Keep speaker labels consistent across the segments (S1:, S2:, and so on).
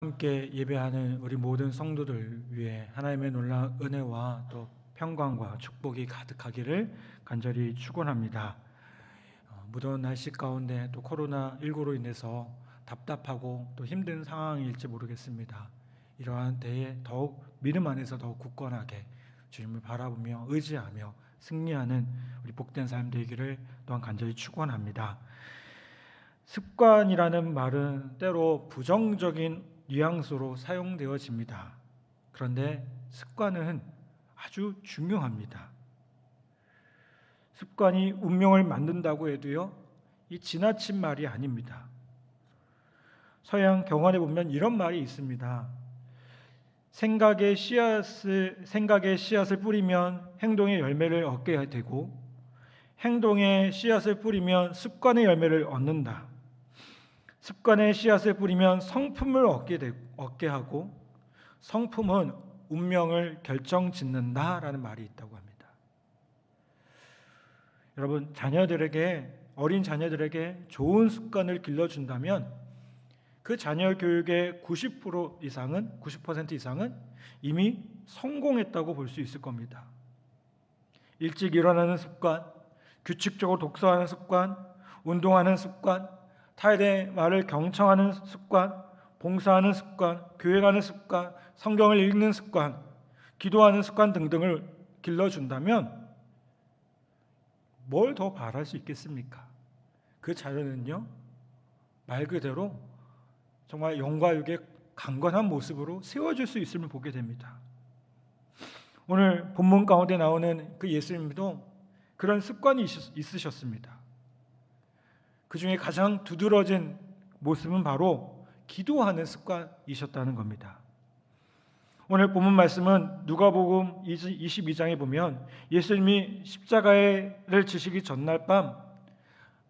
S1: 함께 예배하는 우리 모든 성도들 위해 하나님의 놀라운 은혜와 또 평강과 축복이 가득하기를 간절히 축원합니다. 어, 무더운 날씨 가운데 또 코로나 19로 인해서 답답하고 또 힘든 상황일지 모르겠습니다. 이러한 때에 더욱 믿음 안에서 더욱 굳건하게 주님을 바라보며 의지하며 승리하는 우리 복된 삶 되기를 또한 간절히 축원합니다. 습관이라는 말은 때로 부정적인 뉘앙스로 사용되어집니다. 그런데 습관은 아주 중요합니다. 습관이 운명을 만든다고 해도요, 이 지나친 말이 아닙니다. 서양 경환에 보면 이런 말이 있습니다. 생각의 씨앗을 생각의 씨앗을 뿌리면 행동의 열매를 얻게 되고 행동의 씨앗을 뿌리면 습관의 열매를 얻는다. 습관의 씨앗을 뿌리면 성품을 얻게 되, 얻게 하고 성품은 운명을 결정짓는다라는 말이 있다고 합니다. 여러분 자녀들에게 어린 자녀들에게 좋은 습관을 길러준다면 그 자녀 교육의 90% 이상은 90% 이상은 이미 성공했다고 볼 수 있을 겁니다. 일찍 일어나는 습관, 규칙적으로 독서하는 습관, 운동하는 습관, 대해 말을 경청하는 습관, 봉사하는 습관, 교회 가는 습관, 성경을 읽는 습관, 기도하는 습관 등등을 길러준다면 뭘 더 바랄 수 있겠습니까? 그 자녀는요 말 그대로 정말 영과 육의 강건한 모습으로 세워질 수 있음을 보게 됩니다. 오늘 본문 가운데 나오는 그 예수님도 그런 습관이 있으셨습니다. 그 중에 가장 두드러진 모습은 바로 기도하는 습관이셨다는 겁니다. 오늘 본문 말씀은 누가복음 22장에 보면 예수님이 십자가를 지시기 전날 밤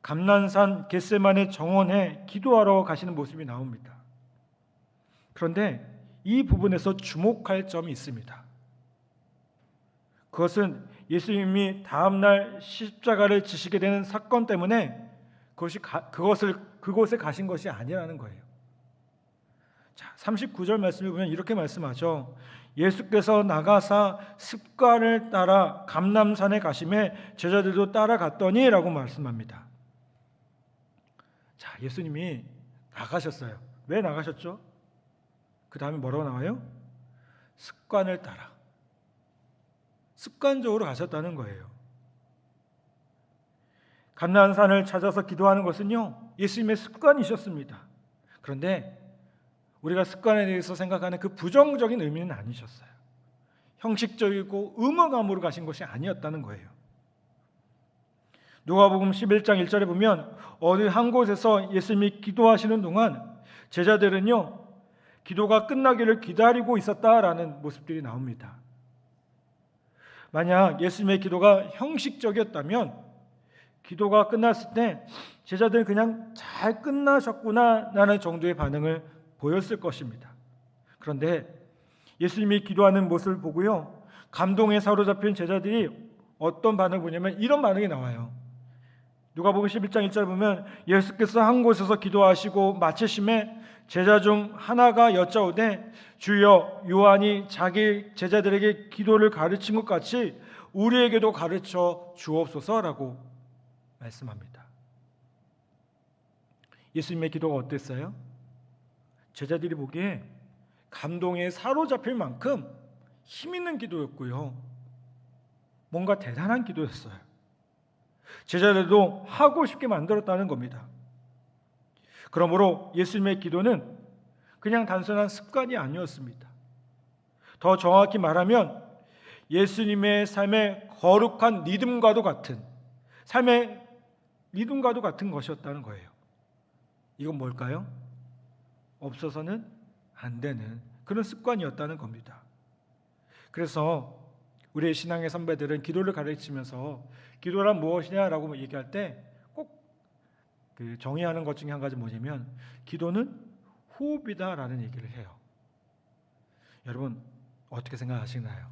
S1: 감난산 겟세만의 정원에 기도하러 가시는 모습이 나옵니다. 그런데 이 부분에서 주목할 점이 있습니다. 그것은 예수님이 다음 날 십자가를 지시게 되는 사건 때문에 그것이 가, 그것을 그곳에 가신 것이 아니라는 거예요. 자, 39절 말씀을 보면 이렇게 말씀하죠. 예수께서 나가사 습관을 따라 감남산에 가심에 제자들도 따라갔더니라고 말씀합니다. 자, 예수님이 나가셨어요. 왜 나가셨죠? 그 다음에 뭐라고 나와요? 습관을 따라. 습관적으로 가셨다는 거예요. 감난산을 찾아서 기도하는 것은요 예수님의 습관이셨습니다. 그런데 우리가 습관에 대해서 생각하는 그 부정적인 의미는 아니셨어요. 형식적이고 의무감으로 가신 것이 아니었다는 거예요. 누가복음 11장 1절에 보면 어느 한 곳에서 예수님이 기도하시는 동안 제자들은요 기도가 끝나기를 기다리고 있었다라는 모습들이 나옵니다. 만약 예수님의 기도가 형식적이었다면 기도가 끝났을 때 제자들은 그냥 잘 끝나셨구나 라는 정도의 반응을 보였을 것입니다. 그런데 예수님이 기도하는 모습을 보고요. 감동에 사로잡힌 제자들이 어떤 반응을 보냐면 이런 반응이 나와요. 누가복음 11장 1절 보면 예수께서 한 곳에서 기도하시고 마치심에 제자 중 하나가 여짜오되 주여 요한이 자기 제자들에게 기도를 가르친 것 같이 우리에게도 가르쳐 주옵소서라고 말씀합니다. 예수님의 기도가 어땠어요? 제자들이 보기에 감동에 사로잡힐 만큼 힘 있는 기도였고요. 뭔가 대단한 기도였어요. 제자들도 하고 싶게 만들었다는 겁니다. 그러므로 예수님의 기도는 그냥 단순한 습관이 아니었습니다. 더 정확히 말하면 예수님의 삶의 거룩한 리듬과도 같은 삶의 믿음과도 같은 것이었다는 거예요. 이건 뭘까요? 없어서는 안 되는 그런 습관이었다는 겁니다. 그래서 우리의 신앙의 선배들은 기도를 가르치면서 기도란 무엇이냐라고 얘기할 때 꼭 그 정의하는 것 중에 한 가지 뭐냐면 기도는 호흡이다라는 얘기를 해요. 여러분 어떻게 생각하시나요?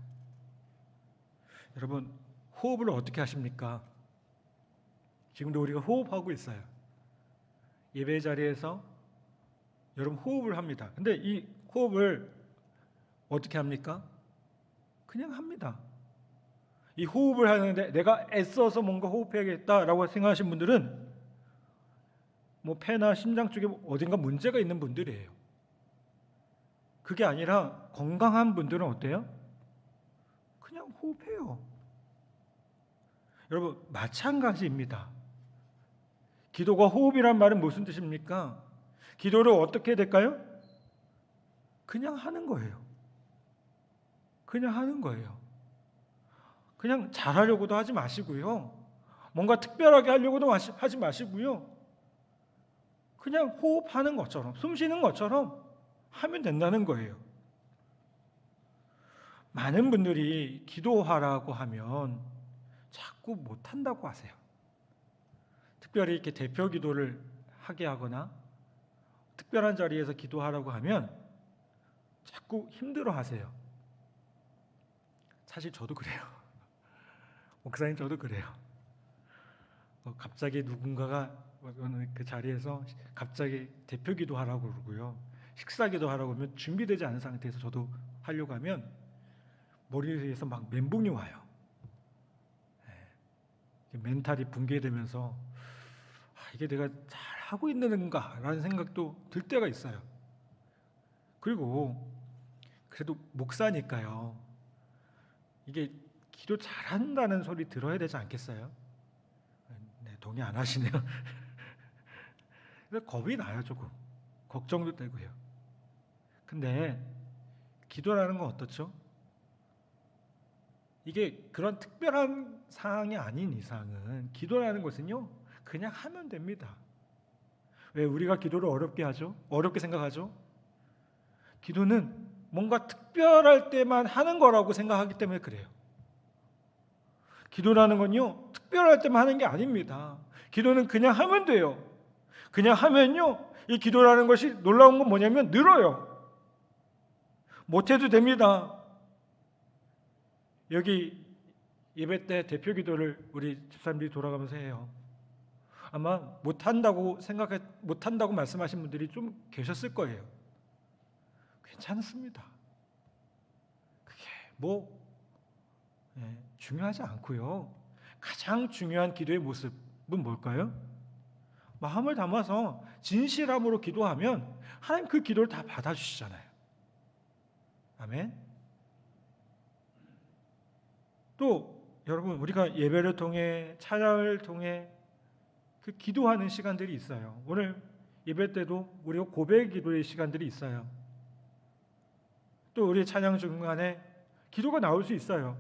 S1: 여러분 호흡을 어떻게 하십니까? 지금도 우리가 호흡하고 있어요. 예배 자리에서 여러분 호흡을 합니다. 근데 이 호흡을 어떻게 합니까? 그냥 합니다. 이 호흡을 하는데 내가 애써서 뭔가 호흡해야겠다라고 생각하신 분들은 뭐 폐나 심장 쪽에 어딘가 문제가 있는 분들이에요. 그게 아니라 건강한 분들은 어때요? 그냥 호흡해요. 여러분 마찬가지입니다. 기도가 호흡이란 말은 무슨 뜻입니까? 기도를 어떻게 해야 될까요? 그냥 하는 거예요. 그냥 하는 거예요. 그냥 잘하려고도 하지 마시고요. 뭔가 특별하게 하려고도 마시- 하지 마시고요. 그냥 호흡하는 것처럼, 숨 쉬는 것처럼 하면 된다는 거예요. 많은 분들이 기도하라고 하면 자꾸 못한다고 하세요. 특별히 이렇게 대표 기도를 하게 하거나 특별한 자리에서 기도하라고 하면 자꾸 힘들어 하세요. 사실 저도 그래요. 목사님 저도 그래요. 어, 갑자기 누군가가 그 자리에서 갑자기 대표 기도하라고 그러고요. 식사 기도하라고 하면 준비되지 않은 상태에서 저도 하려고 하면 머리에서 막 멘붕이 와요. 예. 멘탈이 붕괴되면서 아, 이게 내가 잘 하고 있는가라는 생각도 들 때가 있어요. 그리고 그래도 목사니까요. 이게 기도 잘한다는 소리 들어야 되지 않겠어요? 네, 동의 안 하시네요. 겁이 나요 조금 걱정도 되고요. 근데 기도라는 건 어떻죠? 이게 그런 특별한 상황이 아닌 이상은 기도라는 것은요 그냥 하면 됩니다. 왜 우리가 기도를 어렵게 하죠? 어렵게 생각하죠? 기도는 뭔가 특별할 때만 하는 거라고 생각하기 때문에 그래요. 기도라는 건요 특별할 때만 하는 게 아닙니다. 기도는 그냥 하면 돼요. 그냥 하면요 이 기도라는 것이 놀라운 건 뭐냐면 늘어요. 못해도 됩니다. 여기 예배 때 대표 기도를 우리 집사님들이 돌아가면서 해요. 아마 못한다고 생각해 못한다고 말씀하신 분들이 좀 계셨을 거예요. 괜찮습니다. 그게 뭐 예, 중요하지 않고요. 가장 중요한 기도의 모습은 뭘까요? 마음을 담아서 진실함으로 기도하면 하나님 그 기도를 다 받아주시잖아요. 아멘. 또 여러분 우리가 예배를 통해 찬양을 통해 그 기도하는 시간들이 있어요. 오늘 예배 때도 우리가 고백 기도의 시간들이 있어요. 또 우리 찬양 중간에 기도가 나올 수 있어요.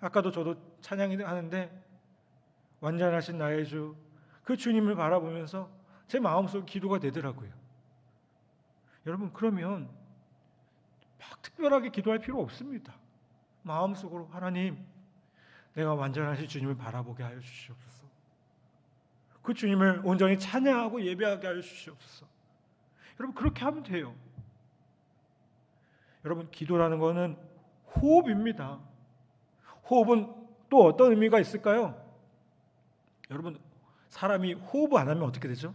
S1: 아까도 저도 찬양하는데 완전하신 나의 주 그 주님을 바라보면서 제 마음속 기도가 되더라고요. 여러분 그러면 막 특별하게 기도할 필요 없습니다. 마음속으로 하나님 내가 완전하신 주님을 바라보게 하여 주시옵소서. 그 주님을 온전히 찬양하고 예배하게 하여 주시옵소서. 여러분 그렇게 하면 돼요. 여러분 기도라는 것은 호흡입니다. 호흡은 또 어떤 의미가 있을까요? 여러분 사람이 호흡 안 하면 어떻게 되죠?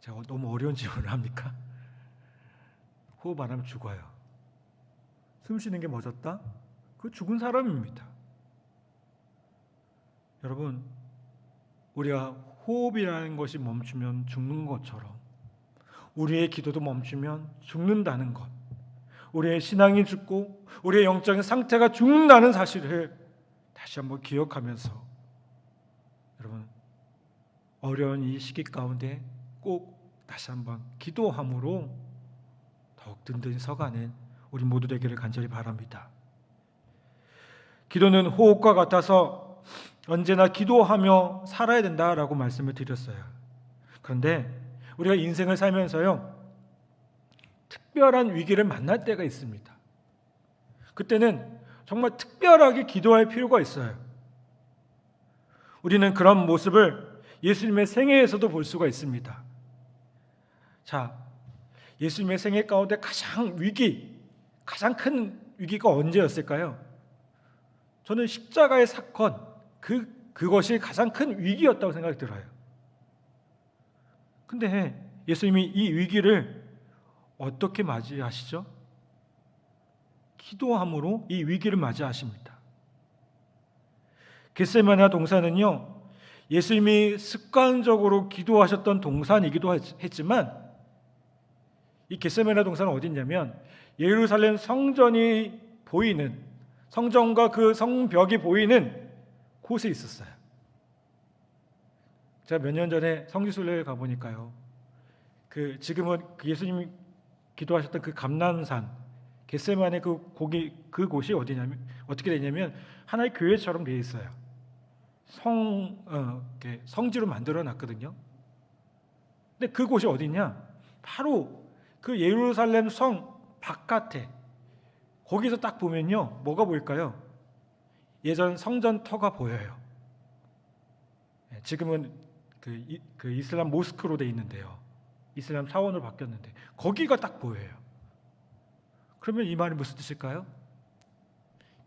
S1: 제가 너무 어려운 질문을 합니까? 호흡 안 하면 죽어요. 숨 쉬는 게 멎었다? 그 죽은 사람입니다. 여러분, 우리가 호흡이라는 것이 멈추면 죽는 것처럼 우리의 기도도 멈추면 죽는다는 것. 우리의 신앙이 죽고 우리의 영적인 상태가 죽는다는 사실을 다시 한번 기억하면서 여러분 어려운 이 시기 가운데 꼭 다시 한번 기도함으로 더욱 든든히 서가는 우리 모두 되기를 간절히 바랍니다. 기도는 호흡과 같아서 언제나 기도하며 살아야 된다라고 말씀을 드렸어요. 그런데 우리가 인생을 살면서요. 특별한 위기를 만날 때가 있습니다. 그때는 정말 특별하게 기도할 필요가 있어요. 우리는 그런 모습을 예수님의 생애에서도 볼 수가 있습니다. 자, 예수님의 생애 가운데 가장 위기, 가장 큰 위기가 언제였을까요? 저는 십자가의 사건, 그, 그것이 가장 큰 위기였다고 생각이 들어요. 근데 예수님이 이 위기를 어떻게 맞이하시죠? 기도함으로 이 위기를 맞이하십니다. 겟세마네 동산은요. 예수님이 습관적으로 기도하셨던 동산이기도 했지만 이 겟세마네 동산은 어디 있냐면 예루살렘 성전이 보이는 성전과 그 성벽이 보이는 곳에 있었어요. 제가 몇 년 전에 성지순례를 가 보니까요. 그 지금은 그 예수님이 기도하셨던 그 감남산 겟세만의 그 고기 그 곳이 어디냐면 어떻게 되냐면 하나의 교회처럼 되어 있어요. 성 어, 성지로 만들어 놨거든요. 근데 그 곳이 어디냐? 바로 그 예루살렘 성 바깥에 거기서 딱 보면요 뭐가 보일까요? 예전 성전 터가 보여요. 예, 지금은 그, 이, 그 이슬람 모스크로 돼 있는데요. 이슬람 사원으로 바뀌었는데 거기가 딱 보여요. 그러면 이 말이 무슨 뜻일까요?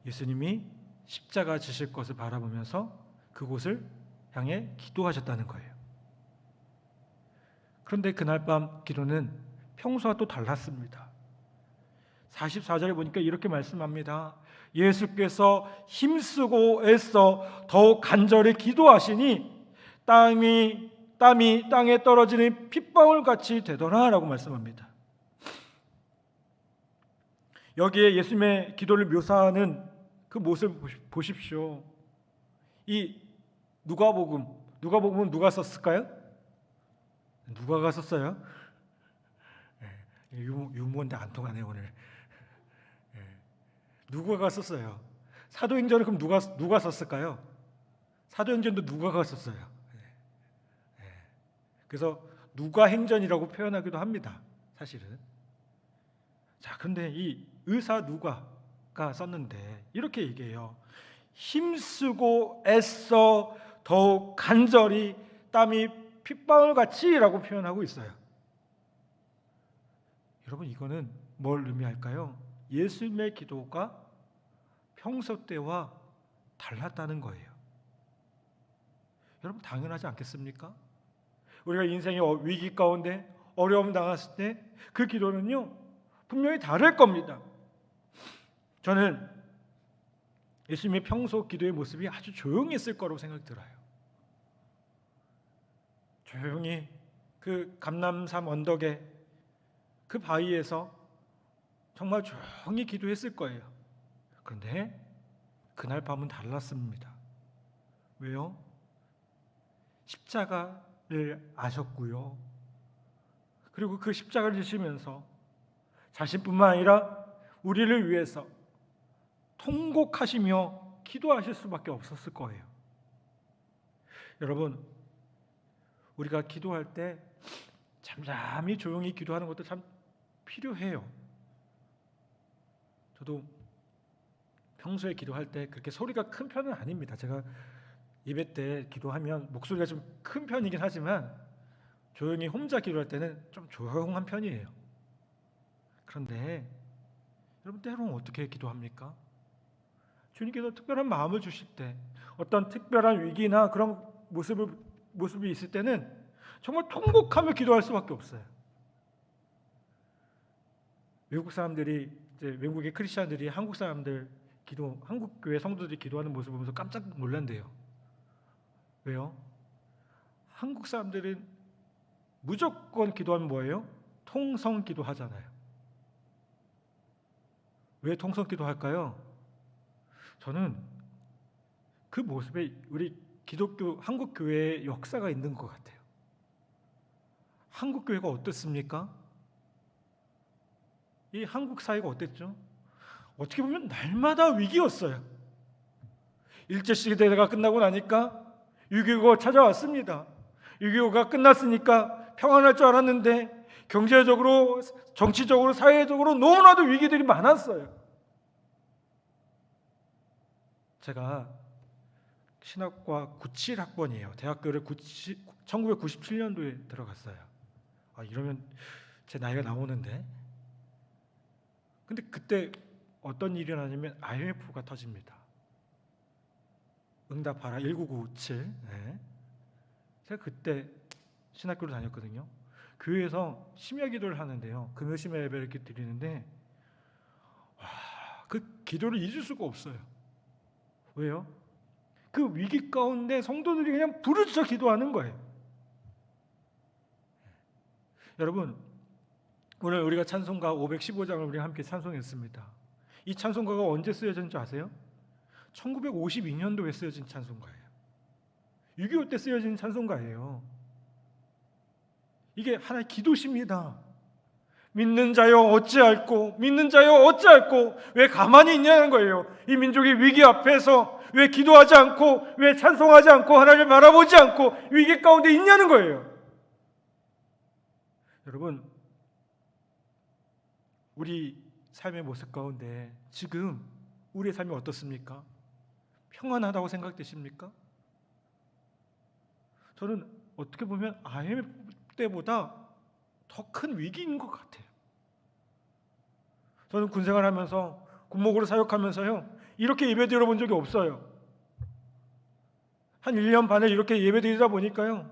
S1: 예수님이 십자가 지실 것을 바라보면서 그곳을 향해 기도하셨다는 거예요. 그런데 그날 밤 기도는 평소와 또 달랐습니다. 44절에 보니까 이렇게 말씀합니다. 예수께서 힘쓰고 애써 더욱 간절히 기도하시니 땀이 땀이 땅에 떨어지는 핏방울 같이 되더라라고 말씀합니다. 여기에 예수님의 기도를 묘사하는 그 모습 보십시오. 이 누가복음 누가복음은 누가 썼을까요? 누가가 썼어요? 예, 유머, 유머인데 안 통하네 오늘. 예, 누가가 썼어요. 사도행전은 그럼 누가 누가 썼을까요? 사도행전도 누가가 썼어요. 예, 그래서 누가 행전이라고 표현하기도 합니다. 사실은. 자, 근데 이 의사 누가가 썼는데 이렇게 얘기해요. 힘쓰고 애써 더욱 간절히 땀이 핏방울 같이라고 표현하고 있어요. 여러분 이거는 뭘 의미할까요? 예수님의 기도가 평소 때와 달랐다는 거예요. 여러분 당연하지 않겠습니까? 우리가 인생의 어, 위기 가운데 어려움 당했을 때 그 기도는요 분명히 다를 겁니다. 저는 예수님의 평소 기도의 모습이 아주 조용히 있을 거라고 생각이 들어요. 조용히 그 감남산 언덕에 그 바위에서 정말 조용히 기도했을 거예요. 그런데 그날 밤은 달랐습니다. 왜요? 십자가를 아셨고요. 그리고 그 십자가를 지시면서 자신뿐만 아니라 우리를 위해서 통곡하시며 기도하실 수밖에 없었을 거예요. 여러분, 우리가 기도할 때 잠잠히 조용히 기도하는 것도 참 필요해요. 저도 평소에 기도할 때 그렇게 소리가 큰 편은 아닙니다. 제가 예배 때 기도하면 목소리가 좀 큰 편이긴 하지만 조용히 혼자 기도할 때는 좀 조용한 편이에요. 그런데 여러분 때로는 어떻게 기도합니까? 주님께서 특별한 마음을 주실 때 어떤 특별한 위기나 그런 모습을 모습이 있을 때는 정말 통곡하며 기도할 수밖에 없어요. 외국 사람들이 이제 외국의 크리스천들이 한국 사람들 기도 한국 교회 성도들이 기도하는 모습을 보면서 깜짝 놀란대요. 왜요? 한국 사람들은 무조건 기도하면 뭐예요? 통성 기도하잖아요. 왜 통성 기도할까요? 저는 그 모습에 우리 기독교 한국 교회의 역사가 있는 것 같아요. 한국 교회가 어떻습니까? 이 한국 사회가 어땠죠? 어떻게 보면 날마다 위기였어요. 일제 시대가 끝나고 나니까 6.25가 찾아왔습니다. 6.25가 끝났으니까 평안할 줄 알았는데 경제적으로, 정치적으로, 사회적으로 너무나도 위기들이 많았어요. 제가 신학과 97학번이에요. 대학교를 97, 1997년도에 들어갔어요. 아, 이러면 제 나이가 나오는데. 근데 그때 어떤 일이 일어나냐면 IMF가 터집니다. 응답하라 19957. 네. 제가 그때 신학교를 다녔거든요. 교회에서 심야 기도를 하는데요. 금요 심야 예배를 이렇게 드리는데 와, 그 기도를 잊을 수가 없어요. 왜요? 그 위기 가운데 성도들이 그냥 부르짖어 기도하는 거예요. 여러분, 오늘 우리가 찬송가 515장을 우리 함께 찬송했습니다. 이 찬송가가 언제 쓰여졌는지 아세요? 1952년도에 쓰여진 찬송가예요. 6.25 때 쓰여진 찬송가예요. 이게 하나의 기도십니다. 믿는 자여 어찌할꼬 믿는 자여 어찌할꼬 왜 가만히 있냐는 거예요. 이 민족이 위기 앞에서 왜 기도하지 않고 왜 찬송하지 않고 하나님을 바라보지 않고 위기 가운데 있냐는 거예요. 여러분 우리 삶의 모습 가운데 지금 우리의 삶이 어떻습니까? 평안하다고 생각되십니까? 저는 어떻게 보면 IMF 때보다 더 큰 위기인 것 같아요. 저는 군 생활 하면서 군목으로 사역하면서요 이렇게 예배 드려 본 적이 없어요. 한 1년 반을 이렇게 예배 드리다 보니까요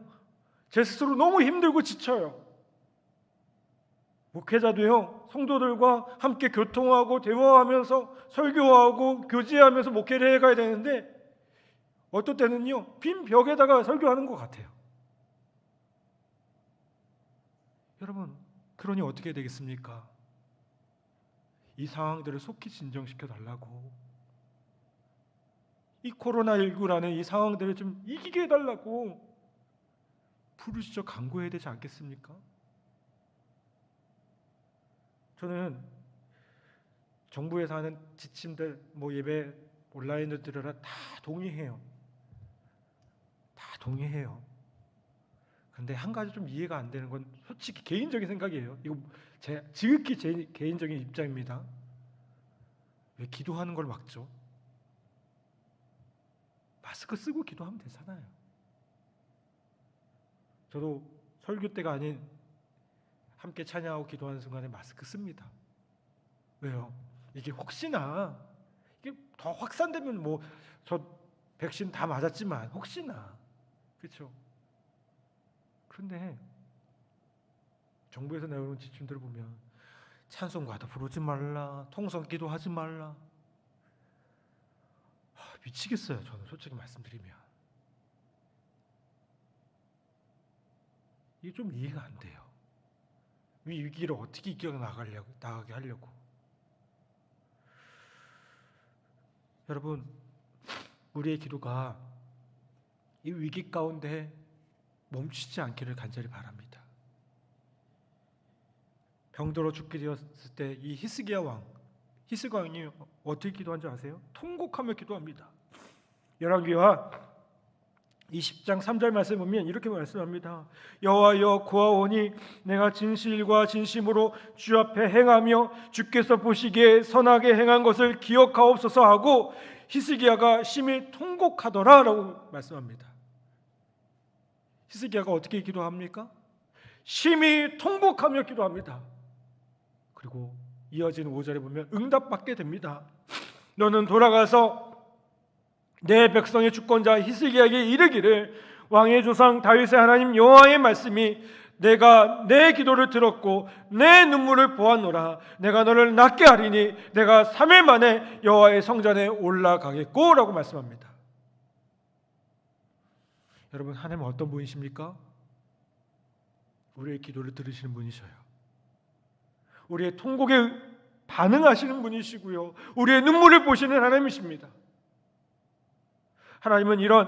S1: 제 스스로 너무 힘들고 지쳐요. 목회자도요 성도들과 함께 교통하고 대화하면서 설교하고 교제하면서 목회를 해가야 되는데 어떨 때는요 빈 벽에다가 설교하는 것 같아요. 여러분 그러니 어떻게 되겠습니까? 이 상황들을 속히 진정시켜 달라고 이 코로나19라는 이 상황들을 좀 이기게 해달라고 부르짖어 간구해야 되지 않겠습니까? 저는 정부에서 하는 지침들 뭐 예배 온라인을 들으라 다 동의해요. 다 동의해요. 근데 한 가지 좀 이해가 안 되는 건 솔직히 개인적인 생각이에요. 이거 제 지극히 제 개인적인 입장입니다. 왜 기도하는 걸 막죠? 마스크 쓰고 기도하면 되잖아요. 저도 설교 때가 아닌 함께 찬양하고 기도하는 순간에 마스크 씁니다. 왜요? 이게 혹시나 이게 더 확산되면 뭐 저 백신 다 맞았지만 혹시나 그렇죠. 그런데 정부에서 내놓은 지침들을 보면 찬송가도 부르지 말라, 통성 기도 하지 말라. 하, 미치겠어요. 저는 솔직히 말씀드리면 이게 좀 이해가 안 돼요. 이 위기를 어떻게 이겨 나가려고 나가게 하려고. 여러분, 우리의 기도가 이 위기 가운데 멈추지 않기를 간절히 바랍니다. 병들어 죽게 되었을 때 이 히스기야 왕, 히스기야 왕이 어떻게 기도한 줄 아세요? 통곡하며 기도합니다. 열왕기와 20장 3절 말씀 보면 이렇게 말씀합니다. 여호와여 구하오니 내가 진실과 진심으로 주 앞에 행하며 주께서 보시기에 선하게 행한 것을 기억하옵소서 하고 히스기야가 심히 통곡하더라라고 말씀합니다. 히스기야가 어떻게 기도합니까? 심히 통곡하며 기도합니다. 그리고 이어진 5절에 보면 응답받게 됩니다. 너는 돌아가서 내 백성의 주권자 히스기야에게 이르기를 왕의 조상 다윗의 하나님 여호와의 말씀이 내가 내 기도를 들었고 내 눈물을 보았노라 내가 너를 낫게 하리니 내가 3일 만에 여호와의 성전에 올라가겠고라고 말씀합니다. 여러분 하나님 어떤 분이십니까? 우리의 기도를 들으시는 분이셔요. 우리의 통곡에 반응하시는 분이시고요. 우리의 눈물을 보시는 하나님이십니다. 하나님은 이런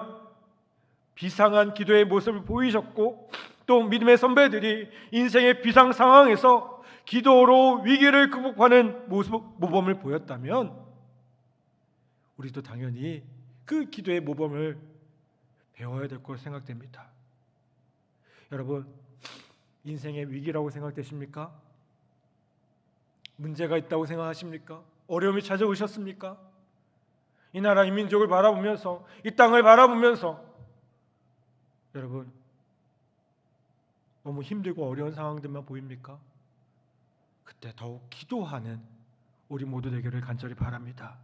S1: 비상한 기도의 모습을 보이셨고 또 믿음의 선배들이 인생의 비상 상황에서 기도로 위기를 극복하는 모습 모범을 보였다면 우리도 당연히 그 기도의 모범을 배워야 될 것으로 생각됩니다. 여러분 인생의 위기라고 생각되십니까? 문제가 있다고 생각하십니까? 어려움이 찾아오셨습니까? 이 나라 이 민족을 바라보면서 이 땅을 바라보면서 여러분 너무 힘들고 어려운 상황들만 보입니까? 그때 더욱 기도하는 우리 모두 되기를 간절히 바랍니다.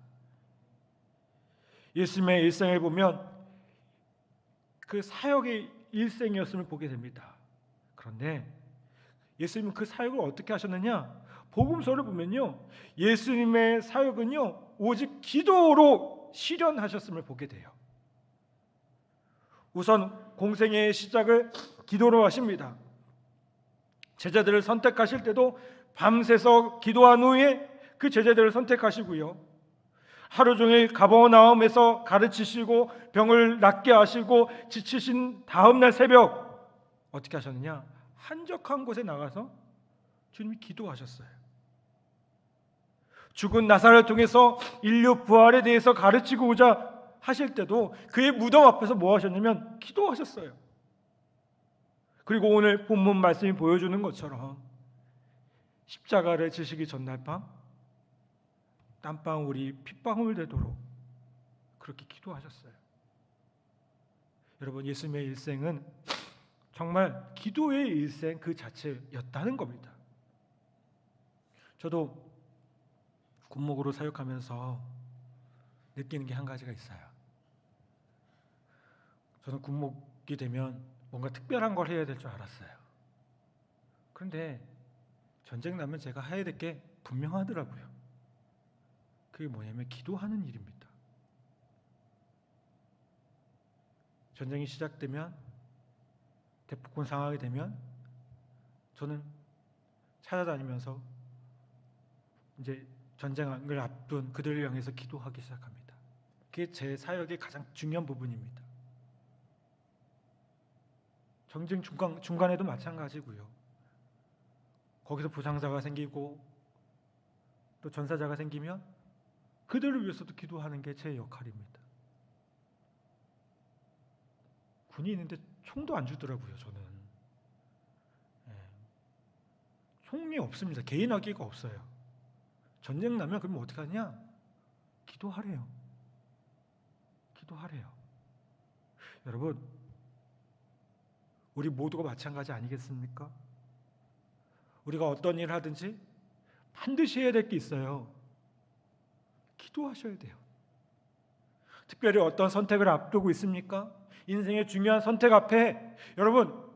S1: 예수님의 일생을 보면 그 사역의 일생이었음을 보게 됩니다. 그런데 예수님은 그 사역을 어떻게 하셨느냐? 복음서를 보면요. 예수님의 사역은요. 오직 기도로 실현하셨음을 보게 돼요. 우선 공생의 시작을 기도로 하십니다. 제자들을 선택하실 때도 밤새서 기도한 후에 그 제자들을 선택하시고요. 하루 종일 가버나움에서 가르치시고 병을 낫게 하시고 지치신 다음 날 새벽 어떻게 하셨느냐? 한적한 곳에 나가서 주님이 기도하셨어요. 죽은 나사를 통해서 인류 부활에 대해서 가르치고자 하실 때도 그의 무덤 앞에서 뭐 하셨냐면 기도하셨어요. 그리고 오늘 본문 말씀이 보여주는 것처럼 십자가를 지시기 전날 밤 땀방울이 핏방울 되도록 그렇게 기도하셨어요. 여러분 예수님의 일생은 정말 기도의 일생 그 자체였다는 겁니다. 저도 군목으로 사역하면서 느끼는 게 한 가지가 있어요. 저는 군목이 되면 뭔가 특별한 걸 해야 될 줄 알았어요. 그런데 전쟁 나면 제가 해야 될 게 분명하더라고요. 그게 뭐냐면 기도하는 일입니다. 전쟁이 시작되면 대폭군 상황이 되면 저는 찾아다니면서 이제 전쟁을 앞둔 그들을 향해서 기도하기 시작합니다. 그게 제 사역의 가장 중요한 부분입니다. 전쟁 중간 중간에도 마찬가지고요. 거기서 부상자가 생기고 또 전사자가 생기면 그들을 위해서도 기도하는 게 제 역할입니다. 군이 있는데 총도 안 주더라고요. 저는 예. 총이 없습니다. 개인 학기가 없어요. 전쟁 나면 그러면 어떻게 하냐? 기도하래요. 기도하래요. 여러분, 우리 모두가 마찬가지 아니겠습니까? 우리가 어떤 일을 하든지 반드시 해야 될 게 있어요. 기도하셔야 돼요. 특별히 어떤 선택을 앞두고 있습니까? 인생의 중요한 선택 앞에 여러분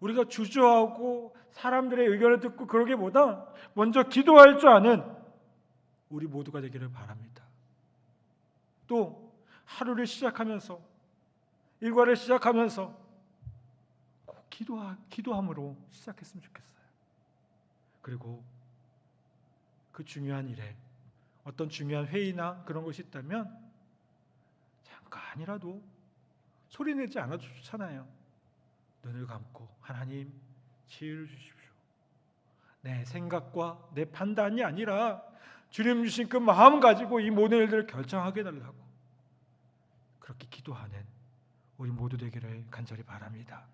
S1: 우리가 주저하고 사람들의 의견을 듣고 그러기보다 먼저 기도할 줄 아는 우리 모두가 되기를 바랍니다. 또 하루를 시작하면서 일과를 시작하면서 꼭 기도하, 기도함으로 시작했으면 좋겠어요. 그리고 그 중요한 일에 어떤 중요한 회의나 그런 것이 있다면 잠깐이라도 소리 내지 않아도 좋잖아요. 눈을 감고 하나님 지혜를 주십시오. 내 생각과 내 판단이 아니라 주님 주신 그 마음 가지고 이 모든 일들을 결정하게 달라고 그렇게 기도하는 우리 모두 되기를 간절히 바랍니다.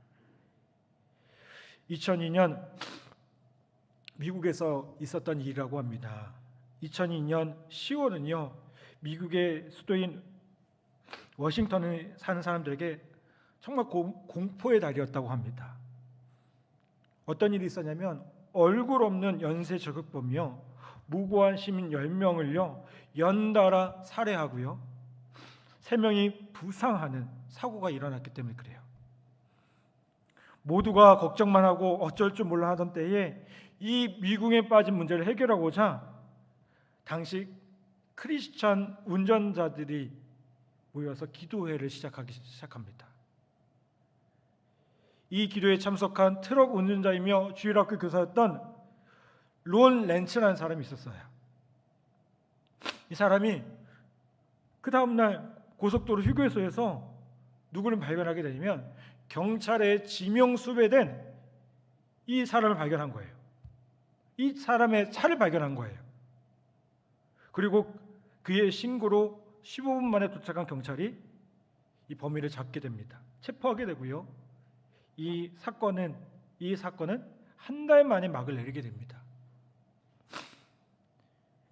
S1: 2002년 미국에서 있었던 일이라고 합니다. 2002년 10월은요 미국의 수도인 워싱턴에 사는 사람들에게 정말 공, 공포의 달이었다고 합니다. 어떤 일이 있었냐면 얼굴 없는 연쇄 저격범이요 무고한 시민 10명을요 연달아 살해하고요 세 명이 부상하는 사고가 일어났기 때문에 그래요. 모두가 걱정만 하고 어쩔 줄 몰라 하던 때에 이 미궁에 빠진 문제를 해결하고자 당시 크리스천 운전자들이 모여서 기도회를 시작하기 시작합니다. 이 기도에 참석한 트럭 운전자이며 주일학교 교사였던 론 렌츠라는 사람이 있었어요. 이 사람이 그 다음 날 고속도로 휴게소에서 누구를 발견하게 되면 경찰에 지명 수배된 이 사람을 발견한 거예요. 이 사람의 차를 발견한 거예요. 그리고 그의 신고로 15분 만에 도착한 경찰이 이 범인을 잡게 됩니다. 체포하게 되고요. 이 사건은 이 사건은 한 달 만에 막을 내리게 됩니다.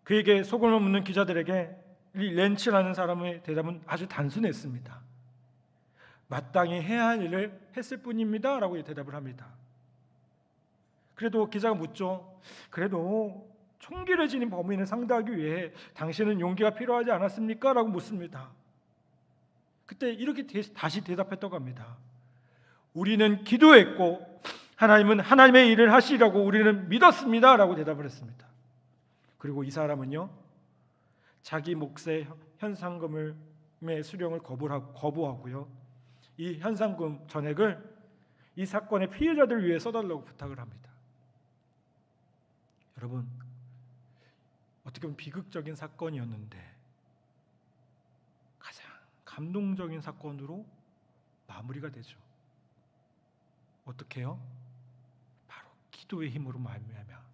S1: 그에게 소금을 묻는 기자들에게 이 렌치라는 사람의 대답은 아주 단순했습니다. 마땅히 해야 할 일을 했을 뿐입니다 라고 대답을 합니다. 그래도 기자가 묻죠. 그래도 총기를 지닌 범인을 상대하기 위해 당신은 용기가 필요하지 않았습니까? 라고 묻습니다. 그때 이렇게 다시 대답했다고 합니다. 우리는 기도했고 하나님은 하나님의 일을 하시라고 우리는 믿었습니다 라고 대답을 했습니다. 그리고 이 사람은요 자기 몫의 현상금을 의 수령을 거부하고 거부하고요 이 현상금 전액을 이 사건의 피해자들 위해 써달라고 부탁을 합니다. 여러분 어떻게 보면 비극적인 사건이었는데 가장 감동적인 사건으로 마무리가 되죠. 어떻게요? 바로 기도의 힘으로 말미암아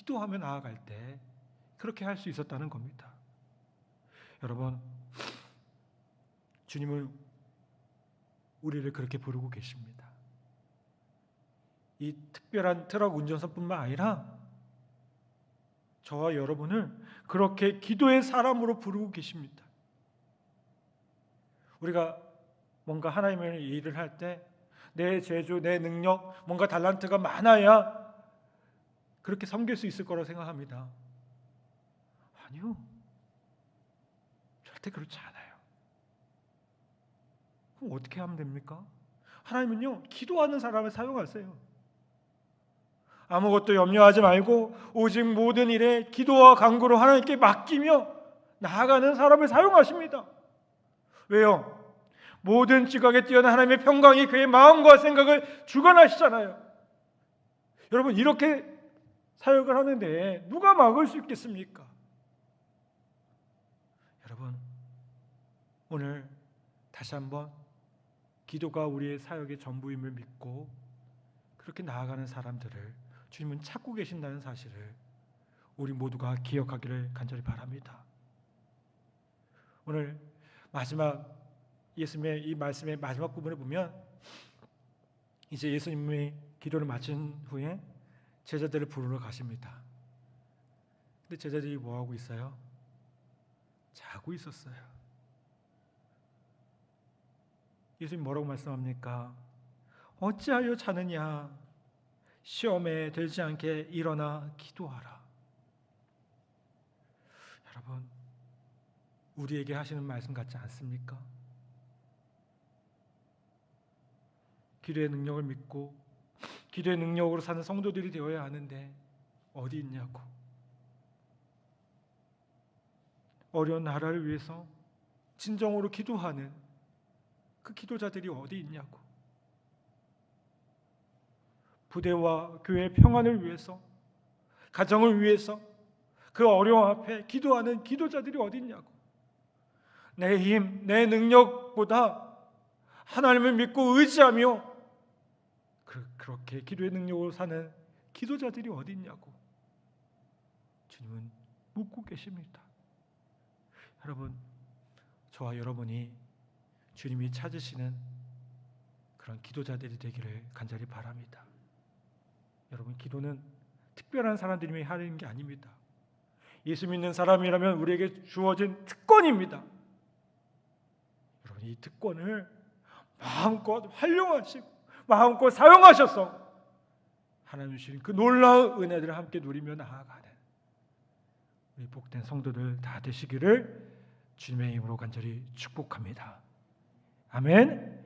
S1: 기도하며 나아갈 때 그렇게 할 수 있었다는 겁니다. 여러분 주님은 우리를 그렇게 부르고 계십니다. 이 특별한 트럭 운전사뿐만 아니라 저와 여러분을 그렇게 기도의 사람으로 부르고 계십니다. 우리가 뭔가 하나님의 일을 할 때 내 재주, 내 능력, 뭔가 달란트가 많아야 그렇게 섬길 수 있을 거라고 생각합니다. 아니요. 절대 그렇지 않아요. 그럼 어떻게 하면 됩니까? 하나님은요, 기도하는 사람을 사용하세요. 아무것도 염려하지 말고 오직 모든 일에 기도와 간구로 하나님께 맡기며 나아가는 사람을 사용하십니다. 왜요? 모든 지각에 뛰어난 하나님의 평강이 그의 마음과 생각을 주관하시잖아요. 여러분 이렇게 사역을 하는데 누가 막을 수 있겠습니까? 여러분 오늘 다시 한번 기도가 우리의 사역의 전부임을 믿고 그렇게 나아가는 사람들을 주님은 찾고 계신다는 사실을 우리 모두가 기억하기를 간절히 바랍니다. 오늘 마지막 예수님의 이 말씀의 마지막 부분을 보면 이제 예수님이 기도를 마친 후에 제자들을 부르러 가십니다. 근데 제자들이 뭐 하고 있어요? 자고 있었어요. 예수님 뭐라고 말씀합니까? 어찌하여 자느냐? 시험에 들지 않게 일어나 기도하라. 여러분, 우리에게 하시는 말씀 같지 않습니까? 기도의 능력을 믿고 기도의 능력으로 사는 성도들이 되어야 하는데 어디 있냐고. 어려운 나라를 위해서 진정으로 기도하는 그 기도자들이 어디 있냐고. 부대와 교회 평안을 위해서 가정을 위해서 그 어려움 앞에 기도하는 기도자들이 어디 있냐고. 내 힘, 내 능력보다 하나님을 믿고 의지하며 그, 그렇게 기도의 능력으로 사는 기도자들이 어디 있냐고. 주님은 묻고 계십니다. 여러분, 저와 여러분이 주님이 찾으시는 그런 기도자들이 되기를 간절히 바랍니다. 여러분, 기도는 특별한 사람들이 하는 게 아닙니다. 예수 믿는 사람이라면 우리에게 주어진 특권입니다. 여러분, 이 특권을 마음껏 활용하시고 마음껏 사용하셔서 하나님 주신 그 놀라운 은혜들을 함께 누리며 나아가는 우리 복된 성도들 다 되시기를 주님의 이름으로 간절히 축복합니다. 아멘.